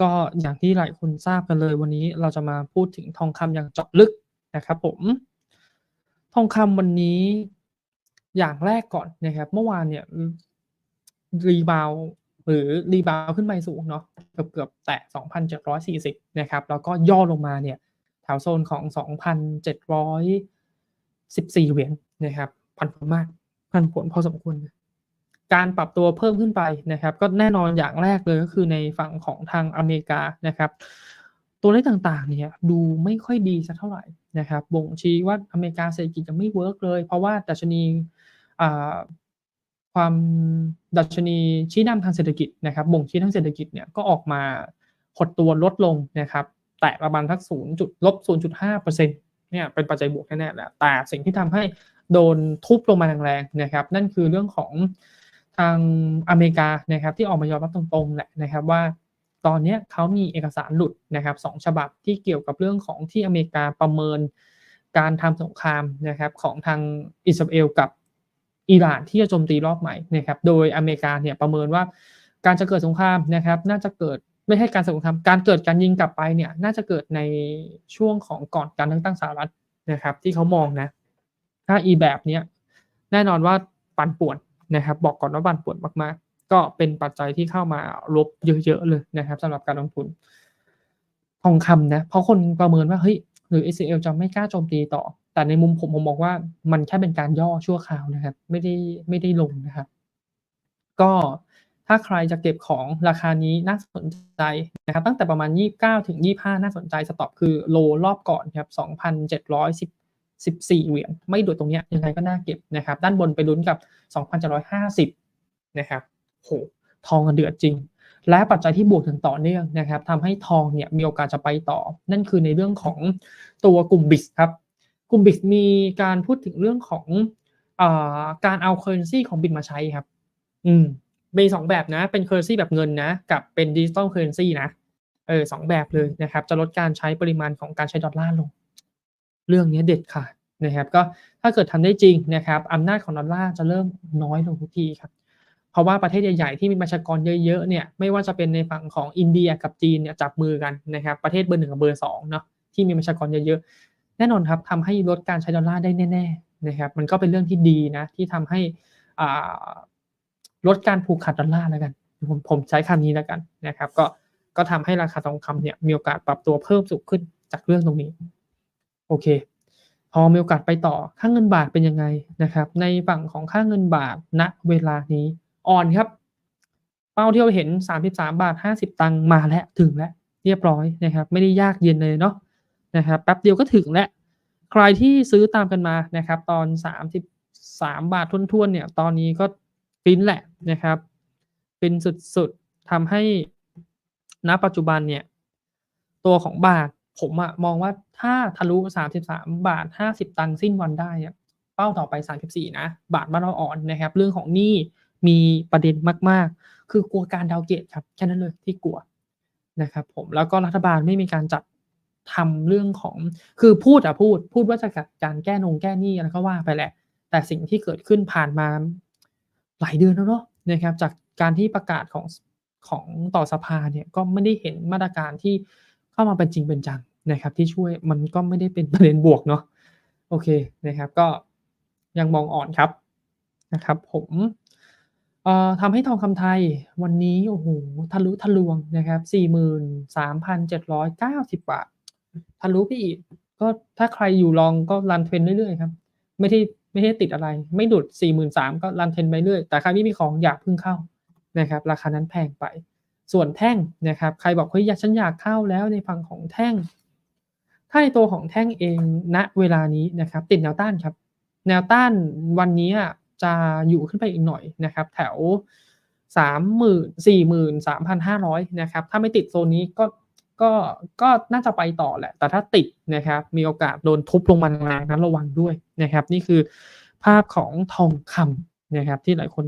ก็อย่างที่หลายคนทราบกันเลยวันนี้เราจะมาพูดถึงทองคำอย่างเจาะลึกนะครับผม ทองคำวันนี้อย่างแรกก่อนนะครับ เมื่อวานเนี่ยรีบาวหรือรีบาวขึ้นไปสูงเนาะเกือบๆแตะ 2,740 นะครับ แล้วก็ย่อลงมาเนี่ยแถวโซนของ 2,714 เหรียญนะครับผันผวนมากผันผวนพอสมควรเลย การปรับตัวเพิ่มขึ้นไปนะครับ ก็แน่นอนอย่างแรกเลยก็คือในฝั่งของทางอเมริกานะครับ ตัวเลขต่างๆเนี่ยดูไม่ค่อยดีสักเท่าไหร่นะครับ บ่งชี้ว่าอเมริกาเศรษฐกิจยังไม่เวิร์กเลย เพราะว่าดัชนีความดัชนีชี้นำทางเศรษฐกิจนะครับ บ่งชี้ทางเศรษฐกิจเนี่ยก็ออกมาหดตัวลดลงนะครับ แตะประมาณสัก0จุด -0.5% เปอร์เซ็นต์เนี่ยเป็นปัจจัยบวกแน่ๆแหละแต่สิ่งที่ทำให้โดนทุบลงมาแรงๆนะครับ นั่นคือเรื่องของ ทางอเมริกานะครับที่ออกมายอมรับตรงๆแหละนะครับว่าตอนนี้เขามีเอกสารหลุดนะครับ2ฉบับที่เกี่ยวกับเรื่องของที่อเมริกาประเมินการทำสงครามนะครับของทางอิสราเอลกับอิหร่านที่จะโจมตีรอบใหม่นะครับโดยอเมริกาเนี่ยประเมินว่าการจะเกิดสงครามนะครับน่าจะเกิดไม่ใช่การสงครามการเกิดการยิงกลับไปเนี่ยน่าจะเกิดในช่วงของก่อนการเลือกตั้งสหรัฐนะครับที่เขามองนะถ้าอีแบบเนี้ยแน่นอนว่าปั่นป่วน นะครับบอกก่อนว่าปั่นป่วนมากๆ ก็เป็นปัจจัยที่เข้ามารบเยอะๆเลยนะครับสำหรับการลงทุน ทองคำนะเพราะคนประเมินว่าเฮ้ยหรืออิสราเอลจะไม่กล้าโจมตีต่อ แต่ในมุมผมผมมองว่ามันแค่เป็นการย่อชั่วคราวนะครับ ไม่ได้ไม่ได้ลงนะครับ ก็ถ้าใครจะเก็บของราคานี้น่าสนใจนะครับ ตั้งแต่ประมาณ 29-25 น่าสนใจสต็อปคือโลรอบก่อนครับ2,710 14 เหรียญไม่หลุดตรงนี้ยังไงก็น่าเก็บนะครับ ด้านบนไปลุ้นกับ 2,750 นะครับโอ้โฮทองอะเดือดจริง และปัจจัยที่บวกอย่างต่อเนื่องนะครับทำให้ทองเนี่ยมีโอกาสจะไปต่อ นั่นคือในเรื่องของตัวกลุ่ม BRICS ครับกลุ่ม BRICS มีการพูดถึงเรื่องของอาการเอา currency ของ BRICS มาใช้ครับ อืมมี2แบบนะ เป็น currency แบบเงินนะ กับเป็น digital currency นะ เออ2แบบเลยนะครับ จะลดการใช้ปริมาณของการใช้ดอลลาร์ลง เรื่องนี้เด็ดขาดนะครับก็ถ้าเกิดทำได้จริงนะครับอำนาจของดอลลาร์จะเริ่มน้อยลงทุกทีครับเพราะว่าประเทศใหญ่ๆที่มีประชากรเยอะๆเนี่ยไม่ว่าจะเป็นในฝั่งของอินเดียกับจีนเนี่ยจับมือกันนะครับประเทศเบอร์1กับเบอร์2เนาะที่มีประชากรเยอะๆแน่นอนครับทำให้ลดการใช้ดอลลาร์ได้แน่ๆนะครับมันก็เป็นเรื่องที่ดีนะที่ทำให้อ่าลดการผูกขาดดอลลาร์แล้วกันผมผมใช้คำนี้แล้วกันนะครับก็ก็ทำให้ราคาทองคำเนี่ยมีโอกาสปรับตัวเพิ่มสูงขึ้นจากเรื่องตรงนี้ โอเค พอมีโอกาสไปต่อค่าเงินบาทเป็นยังไงนะครับ ในฝั่งของค่าเงินบาทณเวลานี้อ่อนครับ เป้าที่เราเห็น 33.50มาแล้วถึงแล้วเรียบร้อยนะครับ ไม่ได้ยากเย็นเลยเนาะนะครับแป๊บเดียวก็ถึงแล้วใครที่ซื้อตามกันมานะครับ ตอน 33 บาทถ้วนๆเนี่ย ตอนนี้ก็ฟินแหละนะครับฟินสุดๆทำให้ณปัจจุบันเนี่ย ตัวของบาท ผมอะมองว่าถ้าทะลุ 33.50สิ้นวันได้เป้าต่อไป 34 นะ บาทบ้านเราอ่อนนะครับ เรื่องของหนี้มีประเด็นมาก ๆ คือกลัวการดาวเกรดครับแค่นั้นเลยที่กลัวนะครับผมแล้วก็รัฐบาลไม่มีการจัดทำเรื่องของคือพูดอะพูด พูดว่าจะจัดการแก้นงแก้หนี้อะไรก็ว่าไปแหละ แต่สิ่งที่เกิดขึ้นผ่านมาหลายเดือนแล้วเนาะนะครับ จากการที่ประกาศของของต่อสภาเนี่ยก็ไม่ได้เห็นมาตรการที่ เข้ามาเป็นจริงเป็นจังนะครับ ที่ช่วยมันก็ไม่ได้เป็นประเด็นบวกเนาะโอเคนะครับ ก็ยังมองอ่อนครับนะครับ ผมทำให้ทองคำไทยวันนี้โอ้โฮทะลุทะลวงนะครับ43,790 บาท ทะลุไปอีก ก็ถ้าใครอยู่ลองก็รันเทรนเรื่อยๆครับ ไม่ได้ไม่ได้ติดอะไร ไม่หลุด43,000ก็รันเทรนไปเรื่อย แต่ใครไม่มีของอยาเพิ่งเข้านะครับ ราคานั้นแพงไป ส่วนแท่งนะครับใครบอกเฮ้ยอยาฉันอยากเข้าแล้วในฝั่งของแท่ง ถ้าในตัวของแท่งเองณเวลานี้นะครับ ติดแนวต้านครับ แนวต้านวันนี้จะอยู่ขึ้นไปอีกหน่อยนะครับ แถว30,000 43,500นะครับ ถ้าไม่ติดโซนนี้ก็ก็ก็น่าจะไปต่อแหละ แต่ถ้าติดนะครับ มีโอกาสโดนทุบลงมาแรงๆนระวังด้วยนะครับ นี่คือภาพของทองคำนะครับที่หลายคน